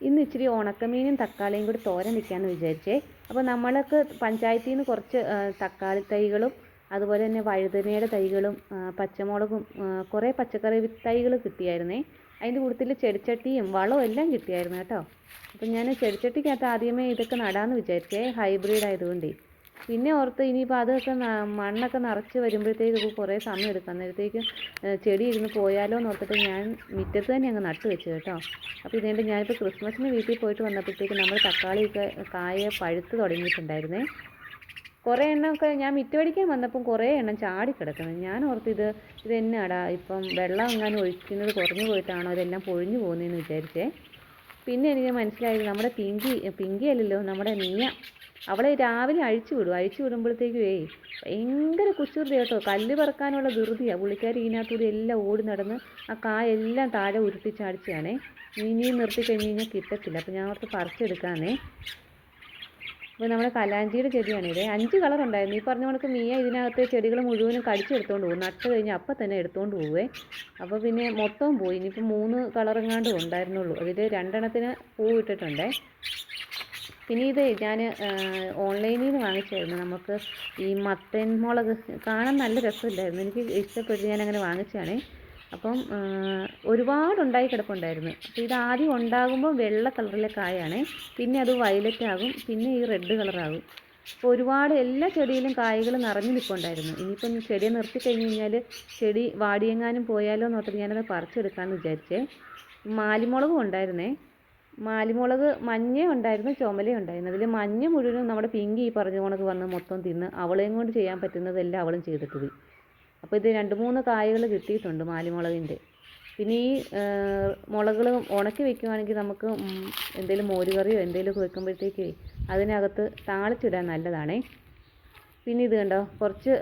ഇന്ന് ഇച്ചിരി ഉണക്കമീനും തക്കാളിയും കൂടി തോരൻ വെക്കാമെന്ന് വിചാരിച്ചേ. അപ്പോൾ നമ്മൾക്ക് പഞ്ചായത്തിൽ നിന്ന് കുറച്ച് തക്കാളി തൈകളും അതുപോലെ തന്നെ വഴുതനയുടെ തൈകളും പച്ചമുളകും കുറേ പച്ചക്കറി തൈകൾ കിട്ടിയായിരുന്നേ. അതിന്റെ കൂട്ടത്തിൽ ചെടിച്ചട്ടിയും വളവും എല്ലാം കിട്ടിയായിരുന്നു കേട്ടോ. അപ്പം ഞാൻ ചെടിച്ചട്ടിക്കകത്ത് ആദ്യമേ ഇതൊക്കെ നടാമെന്ന് വിചാരിച്ചേ ഹൈബ്രിഡ് ആയതുകൊണ്ടേ പിന്നെ ഓർത്ത് ഇനിയിപ്പോൾ അതൊക്കെ മണ്ണൊക്കെ നിറച്ച് വരുമ്പോഴത്തേക്ക് കുറേ സമയം എടുക്കും. അന്നേരത്തേക്ക് ചെടി ഇരുന്ന് പോയാലോ എന്ന് ഓർത്തിട്ട് ഞാൻ മുറ്റത്ത് തന്നെ അങ്ങ് നട്ട് വെച്ചു കേട്ടോ. അപ്പോൾ ഇതേണ്ട ഞാനിപ്പോൾ ക്രിസ്മസിന് വീട്ടിൽ പോയിട്ട് വന്നപ്പോഴത്തേക്ക് നമ്മൾ തക്കാളിയൊക്കെ കായ പഴുത്ത് തുടങ്ങിയിട്ടുണ്ടായിരുന്നേ. കുറേ എണ്ണമൊക്കെ ഞാൻ മിറ്റമടിക്കാൻ വന്നപ്പം കുറേ എണ്ണം ചാടി കിടക്കുന്നത് ഞാൻ ഓർത്ത് ഇത് ഇത് എന്നാടാ ഇപ്പം വെള്ളം എങ്ങാനും ഒഴിക്കുന്നത് കുറഞ്ഞു പോയിട്ടാണോ? ഇതെല്ലാം പൊഴിഞ്ഞു പോകുന്നതെന്ന് വിചാരിച്ചേ. പിന്നെ എനിക്ക് മനസ്സിലായത് നമ്മുടെ പിങ്കി പിങ്കി അല്ലല്ലോ നമ്മുടെ നീയ. അവളെ രാവിലെ അഴിച്ചു വിടും. അഴിച്ചു വിടുമ്പോഴത്തേക്കും ഏയ് ഭയങ്കര കുസൃതി കേട്ടോ. കല്ല് പറക്കാനുള്ള ധൃതിയാണ് പുള്ളിക്കാരി ഇതിനകത്തൂടെ എല്ലാം ഓടി നടന്ന് ആ കായെല്ലാം താഴെ ഉരുട്ടിച്ചാടിച്ചാണേ ഇനിയും ഇനി നിർത്തി കഴിഞ്ഞ് കഴിഞ്ഞാൽ കിട്ടത്തില്ല. അപ്പോൾ ഞാൻ ഓർത്ത് പറിച്ചെടുക്കാന്നേ അപ്പോൾ നമ്മുടെ കലാഞ്ചിയുടെ ചെടിയാണിത്. അഞ്ച് കളർ ഉണ്ടായിരുന്നു. ഈ പറഞ്ഞ കണക്ക് മീയ ഇതിനകത്തെ ചെടികൾ മുഴുവനും കടിച്ചെടുത്തോണ്ട് പോകും. നട്ട് കഴിഞ്ഞ് അപ്പം തന്നെ എടുത്തോണ്ട് പോവേ. അപ്പോൾ പിന്നെ മൊത്തം പോയി. ഇനിയിപ്പോൾ മൂന്ന് കളറെങ്ങാണ്ട് ഉണ്ടായിരുന്നുള്ളൂ. അതിൽ രണ്ടെണ്ണത്തിന് പൂ ഇട്ടിട്ടുണ്ടേ പിന്നെ ഇത് ഞാൻ ഓൺലൈനിൽ നിന്ന് വാങ്ങിച്ചായിരുന്നു. നമുക്ക് ഈ മത്തൻ മുളക് കാണാൻ നല്ല രസമില്ലായിരുന്നു. എനിക്ക് ഇഷ്ടപ്പെട്ട് ഞാൻ അങ്ങനെ വാങ്ങിച്ചതാണ്. അപ്പം ഒരുപാട് ഉണ്ടായി കിടപ്പുണ്ടായിരുന്നു. അപ്പോൾ ഇത് ആദ്യം ഉണ്ടാകുമ്പോൾ വെള്ള കളറിലെ കായാണ്. പിന്നെ അത് വയലറ്റ് ആകും. പിന്നെ ഈ റെഡ് കളറാകും. അപ്പോൾ ഒരുപാട് എല്ലാ ചെടിയിലും കായകൾ നിറഞ്ഞു നിൽപ്പുണ്ടായിരുന്നു. ഇനിയിപ്പം ചെടിയെ നിർത്തി കഴിഞ്ഞ് കഴിഞ്ഞാൽ ചെടി വാടിയെങ്ങാനും പോയാലോ എന്ന് ഓർത്തിട്ട് ഞാനത് പറിച്ചെടുക്കാമെന്ന് വിചാരിച്ചേ. മാലിമുളകും ഉണ്ടായിരുന്നേ. മാലിമുളക് മഞ്ഞ ഉണ്ടായിരുന്നു ചുമലയും ഉണ്ടായിരുന്നു. അതിൽ മഞ്ഞ മുഴുവനും നമ്മുടെ പിങ്കി ഈ പറഞ്ഞ കണക്ക് വന്ന് മൊത്തം തിന്ന് അവളെയും കൊണ്ട് ചെയ്യാൻ പറ്റുന്നതെല്ലാം അവളും ചെയ്തിട്ട് പോയി. അപ്പോൾ ഇത് രണ്ട് മൂന്ന് കായകൾ കിട്ടിയിട്ടുണ്ട് മാലിമുളകിന്റെ പിന്നെ ഈ മുളകൾ ഉണക്കി വെക്കുവാണെങ്കിൽ നമുക്ക് എന്തെങ്കിലും മോരുകറിയോ എന്തെങ്കിലുമൊക്കെ വെക്കുമ്പോഴത്തേക്ക് അതിനകത്ത് താളിച്ചിടാൻ നല്ലതാണേ. പിന്നെ ഇത് കണ്ടോ? കുറച്ച്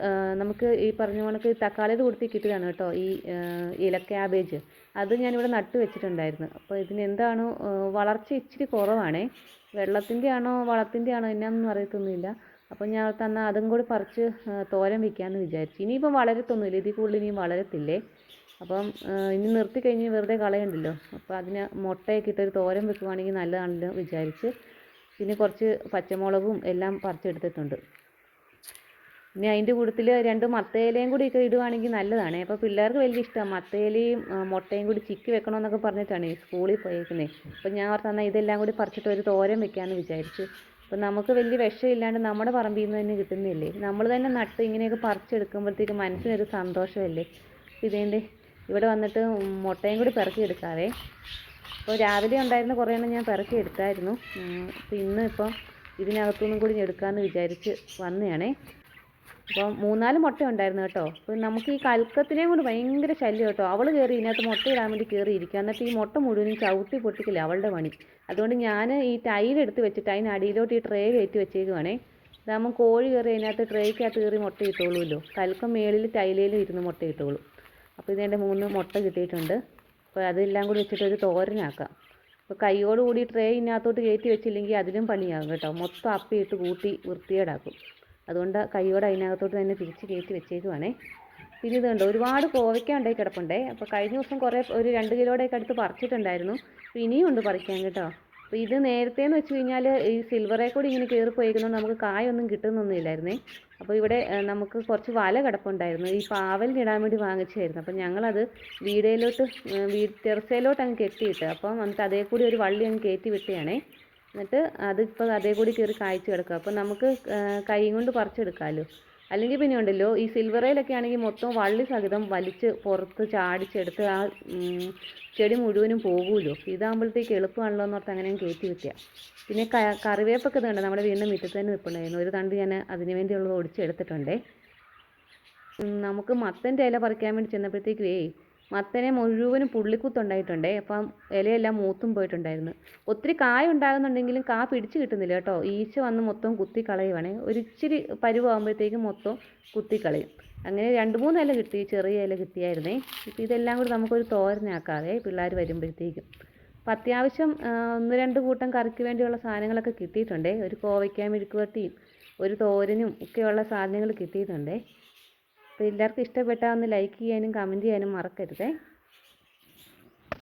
നമുക്ക് ഈ പറഞ്ഞ കണക്ക് തക്കാളി കൊടുത്തി കിട്ടിയതാണ് കേട്ടോ ഈ ഇല ക്യാബേജ് അത് ഞാനിവിടെ നട്ട് വെച്ചിട്ടുണ്ടായിരുന്നു. അപ്പോൾ ഇതിന് എന്താണോ വളർച്ച ഇച്ചിരി കുറവാണേ. വെള്ളത്തിന്റെ ആണോ വളത്തിന്റെ ആണോ എന്നാന്നൊന്നും അറിയത്തൊന്നുമില്ല. അപ്പോൾ ഞാൻ തന്നാൽ അതും കൂടി പറിച്ച് തോരൻ വെക്കാമെന്ന് വിചാരിച്ചു. ഇനിയിപ്പം വളരത്തൊന്നുമില്ല ഇതിൽ കൂടുതൽ ഇനിയും വളരത്തില്ലേ? അപ്പം ഇനി നിർത്തി കഴിഞ്ഞ് വെറുതെ കളയണ്ടല്ലോ. അപ്പോൾ അതിന് മുട്ടയൊക്കെ ഇട്ടൊരു തോരൻ വെക്കുവാണെങ്കിൽ നല്ലതാണല്ലോ വിചാരിച്ച്. പിന്നെ കുറച്ച് പച്ചമുളകും എല്ലാം പറിച്ചെടുത്തിട്ടുണ്ട്. പിന്നെ അതിന്റെ കൂട്ടത്തിൽ രണ്ട് മത്തയിലയും കൂടി ഒക്കെ ഇടുവാണെങ്കിൽ നല്ലതാണ്. അപ്പോൾ പിള്ളേർക്ക് വലിയ ഇഷ്ടമാണ് മത്തയിലയും മുട്ടയും കൂടി ചിക്കി വെക്കണമെന്നൊക്കെ പറഞ്ഞിട്ടാണ് സ്കൂളിൽ പോയേക്കുന്നത് അപ്പോൾ ഞാൻ ഓർത്ത് എന്നാൽ ഇതെല്ലാം കൂടി പറിച്ചിട്ട് ഒരു തോരൻ വെക്കാമെന്ന് വിചാരിച്ചു. അപ്പോൾ നമുക്ക് വലിയ വിഷമില്ലാണ്ട് നമ്മുടെ പറമ്പിൽ നിന്ന് തന്നെ കിട്ടുന്നില്ലേ? നമ്മൾ തന്നെ നട്ട് ഇങ്ങനെയൊക്കെ പറിച്ചെടുക്കുമ്പോഴത്തേക്ക് മനസ്സിനൊരു സന്തോഷമല്ലേ? ഇതേന്റെ ഇവിടെ വന്നിട്ട് മുട്ടയും കൂടി പെറുക്കി എടുക്കാവേ. അപ്പോൾ രാവിലെ ഉണ്ടായിരുന്ന കുറേ എണ്ണം ഞാൻ പെറുക്കി എടുത്തായിരുന്നു. ഉം, അപ്പോൾ ഇന്ന് ഇപ്പം ഇതിനകത്തുനിന്നും കൂടി എടുക്കാമെന്ന് വിചാരിച്ച് വന്നതാണേ അപ്പം മൂന്നാൽ മുട്ട ഉണ്ടായിരുന്നു കേട്ടോ. അപ്പോൾ നമുക്ക് ഈ കൽക്കത്തിനെയും കൊണ്ട് ഭയങ്കര ശല്യം കേട്ടോ. അവൾ കയറി ഇതിനകത്ത് മുട്ട ഇടാൻ വേണ്ടി കയറി ഇരിക്കുക എന്നിട്ട് ഈ മുട്ട മുഴുവനും ചവിട്ടി പൊട്ടിക്കില്ല അവളുടെ പണി. അതുകൊണ്ട് ഞാൻ ഈ ടൈലെടുത്ത് വെച്ചിട്ട് അതിന് അടിയിലോട്ട് ഈ ട്രേ കയറ്റി വെച്ചേക്കുവാണേ. ഇതാകുമ്പം കോഴി കയറി അതിനകത്ത് ട്രേക്കകത്ത് കയറി മുട്ട ഇട്ടോളൂല്ലോ. കൽക്കം മേളിൽ ടൈലേലും ഇരുന്ന് മുട്ട ഇട്ടോളും. അപ്പോൾ ഇതിന്റെ മൂന്ന് മുട്ട കിട്ടിയിട്ടുണ്ട്. അപ്പോൾ അതെല്ലാം കൂടി വെച്ചിട്ട് ഒരു തോരനാക്കാം. അപ്പോൾ കൈയോടുകൂടി ട്രേ ഇതിനകത്തോട്ട് കയറ്റി വെച്ചില്ലെങ്കിൽ അതിലും പണിയാകും കേട്ടോ. മൊത്തം അപ്പിയിട്ട് കൂട്ടി വൃത്തികേടാക്കും. അതുകൊണ്ട് കൈയോടെ അതിനകത്തോട്ട് തന്നെ തിരിച്ച് കയറ്റി വെച്ചേക്കുവാണേ. പിന്നെ ഇത് കണ്ടോ ഒരുപാട് കോവയ്ക്ക ഉണ്ടായി കിടപ്പുണ്ടേ. അപ്പോൾ കഴിഞ്ഞ ദിവസം കുറേ ഒരു രണ്ട് കിലോയുടെയൊക്കെ അടുത്ത് പറിച്ചിട്ടുണ്ടായിരുന്നു. അപ്പോൾ ഇനിയും ഉണ്ട് പറിക്കാൻ കേട്ടോ. അപ്പോൾ ഇത് നേരത്തെ എന്ന് വെച്ച് കഴിഞ്ഞാൽ ഈ സിൽവറെ കൂടി ഇങ്ങനെ കയറി പോയിരിക്കുന്നതുകൊണ്ട് നമുക്ക് കായൊന്നും കിട്ടുന്നൊന്നുമില്ലായിരുന്നേ. അപ്പോൾ ഇവിടെ നമുക്ക് കുറച്ച് വല കിടപ്പുണ്ടായിരുന്നു. ഈ പാവലിനിടാൻ വേണ്ടി വാങ്ങിച്ചായിരുന്നു അപ്പം ഞങ്ങളത് വീടയിലോട്ട് ഏഹ്, വീ ടെറസയിലോട്ട് അങ്ങ് കെട്ടിയിട്ട് അപ്പം എന്നിട്ട് അതേ കൂടി ഒരു വള്ളി അങ്ങ് കയറ്റി വിട്ടുകയാണേ എന്നിട്ട് അതിപ്പോൾ അതേ കൂടി കയറി കായ്ച്ച് കിടക്കുക. അപ്പോൾ നമുക്ക് കൈ കൊണ്ട് പറിച്ചെടുക്കാമല്ലോ അല്ലെങ്കിൽ പിന്നെ ഉണ്ടല്ലോ ഈ സിൽവറയിലൊക്കെ ആണെങ്കിൽ മൊത്തം വള്ളി സഹിതം വലിച്ച് പുറത്ത് ചാടിച്ചെടുത്ത് ആ ചെടി മുഴുവനും പോകുമല്ലോ. ഇതാകുമ്പോഴത്തേക്ക് എളുപ്പമാണല്ലോ എന്ന് ഓർത്ത് അങ്ങനെ കയറ്റി വെക്കുക പിന്നെ ക കറിവേപ്പൊക്കെ ഇതുണ്ട്. നമ്മുടെ വീടിന്റെ മുറ്റത്ത് തന്നെ നിൽപ്പുണ്ടായിരുന്നു. ഒരു തണ്ട് ഞാൻ അതിന് വേണ്ടിയുള്ളത് ഒടിച്ചെടുത്തിട്ടുണ്ടേ. നമുക്ക് മത്തന്റെ ഇല പറിക്കാൻ വേണ്ടി ചെന്നപ്പോഴത്തേക്കുവേ മത്തനെ മുഴുവനും പുള്ളിക്കുത്തുണ്ടായിട്ടുണ്ടേ. അപ്പം ഇലയെല്ലാം മൂത്തും പോയിട്ടുണ്ടായിരുന്നു. ഒത്തിരി കായ ഉണ്ടാകുന്നുണ്ടെങ്കിലും കാ പിടിച്ച് കിട്ടുന്നില്ല കേട്ടോ. ഈച്ച വന്ന് മൊത്തം കുത്തി കളയുവാണേ ഒരിച്ചിരി പരുവാകുമ്പോഴത്തേക്കും മൊത്തം കുത്തി കളയും അങ്ങനെ രണ്ട് മൂന്ന് ഇല കിട്ടി. ചെറിയ ഇല കിട്ടിയായിരുന്നേ. ഇപ്പം ഇതെല്ലാം കൂടി നമുക്കൊരു തോരനാക്കാതെ പിള്ളേർ വരുമ്പോഴത്തേക്കും. അപ്പം അത്യാവശ്യം ഒന്ന് രണ്ട് കൂട്ടം കറിക്ക് വേണ്ടിയുള്ള സാധനങ്ങളൊക്കെ കിട്ടിയിട്ടുണ്ടേ. ഒരു കോവയ്ക്ക മെഴുക്കുവട്ടിയും ഒരു തോരനും ഒക്കെയുള്ള സാധനങ്ങൾ കിട്ടിയിട്ടുണ്ടേ. അപ്പോൾ എല്ലാവർക്കും ഇഷ്ടപ്പെട്ടാൽ ഒന്ന് ലൈക്ക് ചെയ്യാനും കമന്റ് ചെയ്യാനും മറക്കരുതേ.